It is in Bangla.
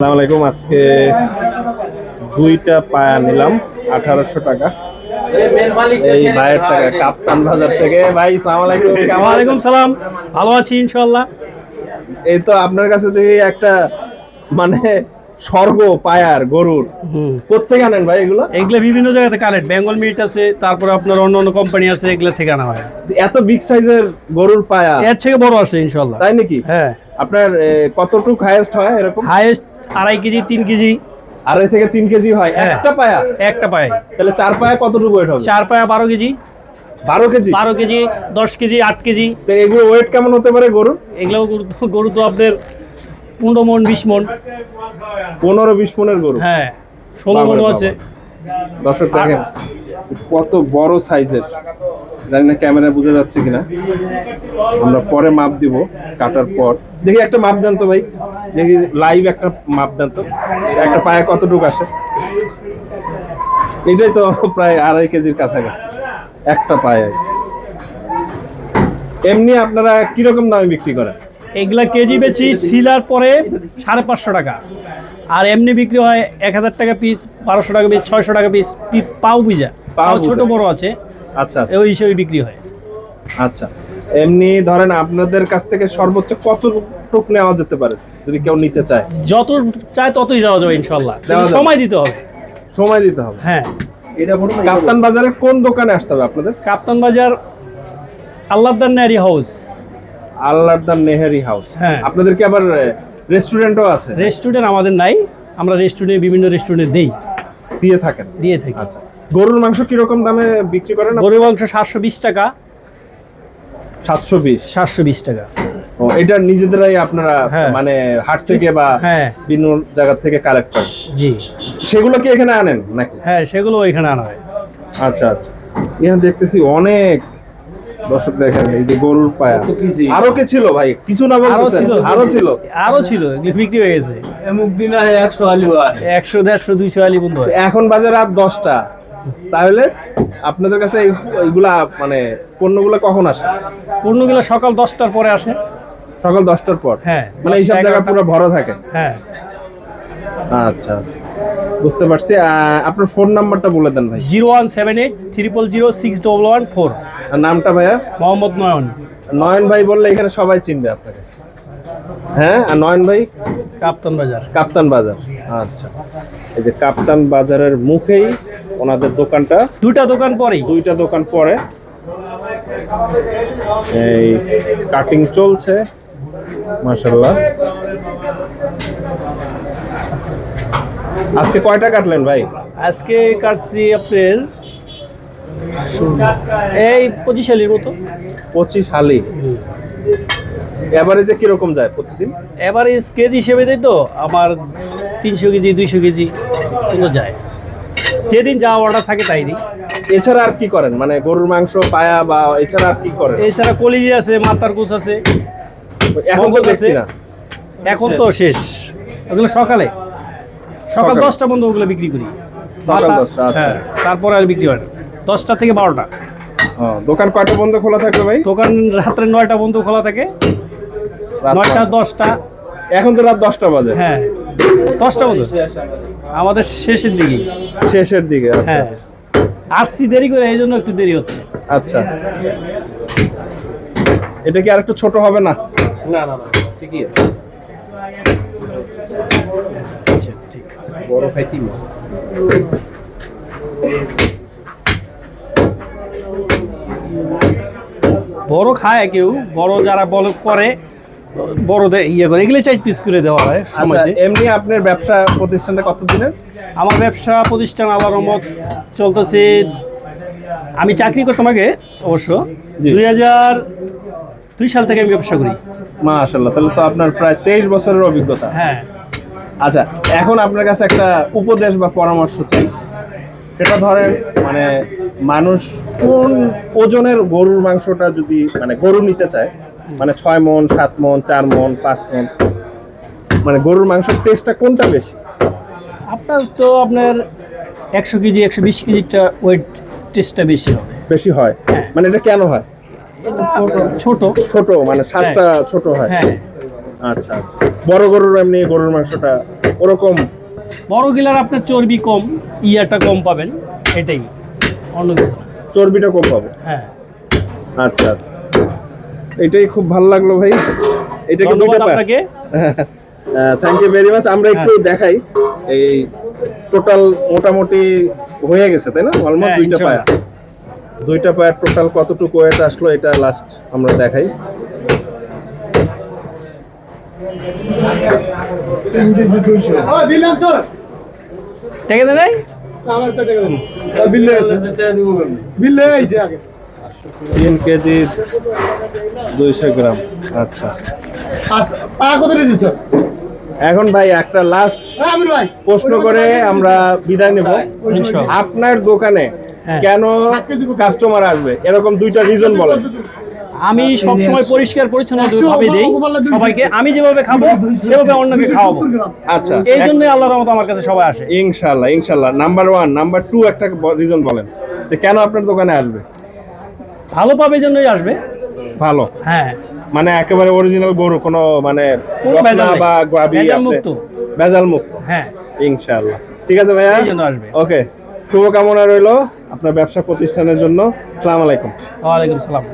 আসসালামু আলাইকুম। আজকে দুইটা পায়া নিলাম আঠারোশো টাকা। এই ভাইয়ের টাকা কাপ্তান বাজার থেকে। ভাই সালাম আলাইকুম। কেমন সালাম। ভালো আছি ইনশাল্লাহ এই তো আপনার কাছে দেখি একটা মানে স্বর্গ পায়ার গরুর। কোথেকে আনেন ভাই এগুলো? এগুলো বিভিন্ন জায়গাতে কালেক্ট। বেঙ্গল মিট আছে তারপরে আপনার অন্য অন্য কোম্পানি আছে এগুলো থেকে আনা হয়। এত বিগ সাইজের গরুর পায়া। এর থেকে বড় আছে ইনশাল্লাহ তাই নাকি? হ্যাঁ। আপনার কতটুক হাইয়েস্ট হয় এরকম? হাইয়েস্ট আড়াই কেজি তিন কেজি। আড়াই থেকে তিন কেজি হয়। হ্যাঁ। একটা পায়া? একটা পায়ে তাহলে চার পায়া কতটুকু ওয়েট হবে? চার পায়া বারো কেজি। বারো কেজি? বারো কেজি দশ কেজি আট কেজি। তো এগুলো ওয়েট কেমন হতে পারে গরু এগুলো গরু তো- আপনার পনেরো মন বিশ মন। পনেরো বিশ মনের গরু? হ্যাঁ ষোলো মন আছে। দর্শক দেখেন কত বড় সাইজের জানি না ক্যামেরায় বোঝা যাচ্ছে কিনা। আমরা পরে মাপ দিব কাটার পর। দেখি একটা মাপ দেন তো ভাই। দেখি লাইভ একটা মাপ দেন তো একটা পায়ে কতটুকু আসে? এটাই তো প্রায় আড়াই কেজির কাছাকাছি। একটা পায়ে। এমনি আপনারা কীরকম দামে বিক্রি করেন? এগুলা কেজি বেচি সিলার পরে সাড়ে পাঁচশো টাকা। আর এমনি বিক্রি হয় এক হাজার টাকা পিস বারোশো টাকা পিস ছয়শো টাকা পিস পাও বুঝা। পাও ছোট। বড় আছে। আচ্ছা আচ্ছা। ওই হিসেবে বিক্রি হয়। আচ্ছা। এমনি ধরেন আপনাদের কাছ থেকে সর্বোচ্চ কতটুক নেওয়া যেতে পারে যদি কেউ নিতে চায়? যত চায় ততই যাওয়া যাবে ইনশাল্লাহ। সময় দিতে হবে। সময় দিতে হবে। হ্যাঁ। কাপ্তান বাজারের কোন দোকানে আসতে হবে আপনাদের? কাপ্তান বাজার আল্লাহদার নারি হাউস। আল্লাহদান নেহেরি হাউস। হ্যাঁ। আপনাদের কি আবার রেস্টুরেন্টও আছে? রেস্টুরেন্ট আমাদের নাই। আমরা রেস্টুরেন্টে বিভিন্ন রেস্টুরেন্টে দেই। দিয়ে থাকেন? দিয়ে থাকি। আচ্ছা। গরুর মাংস কীরকম দামে বিক্রি করেন? গরুর মাংস সাতশো বিশ টাকা। সাতশো বিশ? সাতশো বিশ টাকা। ও এটা নিজেদেরাই আপনারা হ্যাঁ। মানে হাট থেকে বা হ্যাঁ। বিভিন্ন জায়গা থেকে কালেক্ট করেন? জি। সেগুলো কি এখানে আনেন নাকি? হ্যাঁ সেগুলো এখানে আনা হয়। আচ্ছা আচ্ছা। এখানে দেখতেছি অনেক দর্শক দেখেন এই যে গরুর পায়া। আরও কে ছিল ভাই? কিছু না আরও বলতেছেন? ছিল আরও ছিল? আরও ছিল বিক্রি হয়ে গেছে। এমুক দিন একশো আলু আহে একশো দেড়শো দুইশো আলি বন্ধু এখন বাজে রাত দশটা। তাহলে আপনাদের কাছে এই- এইগুলা মানে পণ্যগুলো কখন আসে? পণ্যগুলো সকাল দশটার পরে আসে। সকাল দশটার পর? হ্যাঁ মানে এইসব জায়গা পুরো ভরা থাকে? হ্যাঁ। আচ্ছা আচ্ছা। বুঝতে পারছি। আপনার ফোন নাম্বারটা বলে দেন ভাই। Zero one seven eight triple zero six double one four. আর নামটা ভাইয়া? মোহাম্মদ নয়ন। নয়ন ভাই বললে এখানে সবাই চিনবে আপনাকে। হ্যাঁ আর নয়ন ভাই? কাপ্তান বাজার। কাপ্তান বাজার। আচ্ছা। এই যে কাপ্তান বাজারের মুখেই ওনাদের দোকানটা। দুইটা দোকান পরেই? দুইটা দোকান পরে। এই কাটিং চলছে মাশাল্লাহ আজকে কয়টা কাটলেন ভাই? আজকে কাটছি আপনার এই পঁচিশ আলির মতো। পঁচিশ হালি। এভারেজে কীরকম যায় প্রতিদিন? এবারে কেজি হিসেবে দেয় তো আমার তিনশো কেজি দুইশো কেজি যায়। যেদিন যা অর্ডার থাকে তাই দিই এছাড়া আর কি করেন? মানে গরুর মাংস পায়া বা এছাড়া আর কি করেন? এছাড়া কলিজি আছে মাতার কুচ আছে। এখন তো দেখছি না। এখন তো শেষ। ওগুলো সকালে। সকাল দশটা পর্যন্ত ওগুলো বিক্রি করি। সকাল মাথা- দশটা, আচ্ছা, হ্যাঁ, তারপরে আর বিক্রি হয় না। দশটা থেকে বারোটা। ও, দোকান কয়টা বন্ধ খোলা থাকবে ভাই? দোকান রাত্রে নয়টা পর্যন্ত খোলা থাকে। নয়টা। দশটা। এখন তো রাত দশটা বাজে। হ্যাঁ। দশটা পর্যন্ত আমাদের শেষের দিকে। শেষের দিকে আচ্ছা হ্যাঁ। আসছি দেরি করে এই জন্য একটু দেরি হচ্ছে। আচ্ছা। এটা কি আর একটু ছোট হবে না? না না না ঠিকই আচ্ছা ঠিক বড় খাইতি বড় খায় কেউ বড় যারা বড় করে বড় দে- ইয়ে করে এগুলো চাই পিস করে দেওয়া হয় আচ্ছা সময়তে এমনি আপনার ব্যবসা প্রতিষ্ঠানটা কত দিনের? আমার ব্যবসা প্রতিষ্ঠান আল্লাহ রহমত চলতেছে আমি চাকরি করতাম আগে অবশ্য। দুই হাজার দুই সাল থেকে আমি ব্যবসা করি। মাশাল্লাহ তাহলে তো আপনার প্রায় তেইশ বছরের অভিজ্ঞতা। হ্যাঁ। আচ্ছা এখন আপনার কাছে একটা উপদেশ বা পরামর্শ চাই। সেটা ধরেন মানে মানুষ কোন ওজনের গরুর মাংসটা যদি মানে গরু নিতে চায় মানে ছয় মন সাত মন চার মন পাঁচ মন। মানে গরুর মাংসের টেস্টটা কোনটা বেশি? আপনার তো আপনার একশো কেজি একশো বিশ কেজিটা ওয়েট টেস্টটা বেশি হবে। বেশি হয়? মানে এটা কেন হয়? ছোট ছোট। মানে শ্বাসটা ছোট হয়? হ্যাঁ। আচ্ছা আচ্ছা। বড় গরুর এমনি গরুর মাংসটা ওরকম? বড় গিলার আপনার চর্বি কম ইয়াটা কম পাবেন এটাই। অন্য কিছু চর্বিটা কম পাবো? হ্যাঁ। আচ্ছা আচ্ছা। এটাই খুব ভালো লাগল ভাই। এটা কি ধন্যবাদ আপনাকে। থ্যাংক ইউ ভেরি মাচ আমরা একটু দেখাই। এই টোটাল মোটামুটি হয়ে গেছে তাই না? অলমোস্ট হ্যাঁ, দুইটা পায়া। দুইটা পায়ার টোটাল কতটুকু ওয়েট আসলো এটা লাস্ট আমরা দেখাই। টাকা দেন নাই তিন কেজি দুইশো গ্রাম। আচ্ছা। এখন ভাই একটা লাস্ট প্রশ্ন করে আমরা বিদায় নেব। আপনার দোকানে হ্যাঁ। কেন কাস্টমার আসবে? এরকম দুইটা রিজন বলেন। আমি সবসময় পরিষ্কার পরিচ্ছন্ন ভাবে দিই। সবাইকে আমি যেভাবে খাব সেভাবে অন্যকে খাওয়াবো। আচ্ছা এই জন্য আল্লাহ রহমত আমার কাছে সবাই আসে। ইনশাল্লাহ ইনশাল্লাহ। নাম্বার ওয়ান নাম্বার টু একটা রিজন বলেন যে কেন আপনার দোকানে আসবে? ভালো পাবে জন্যই আসবে। ভালো? হ্যাঁ। মানে একেবারে অরিজিনাল গরু কোনো মানে। বা গাবি মুক্ত। ভেজাল মুক্ত। হ্যাঁ। ইনশাআল্লাহ। ঠিক আছে ভাইয়া? আসবে। ওকে শুভকামনা রইল আপনার ব্যবসা প্রতিষ্ঠানের জন্য। সালাম আলাইকুম। ওয়ালাইকুম সালাম।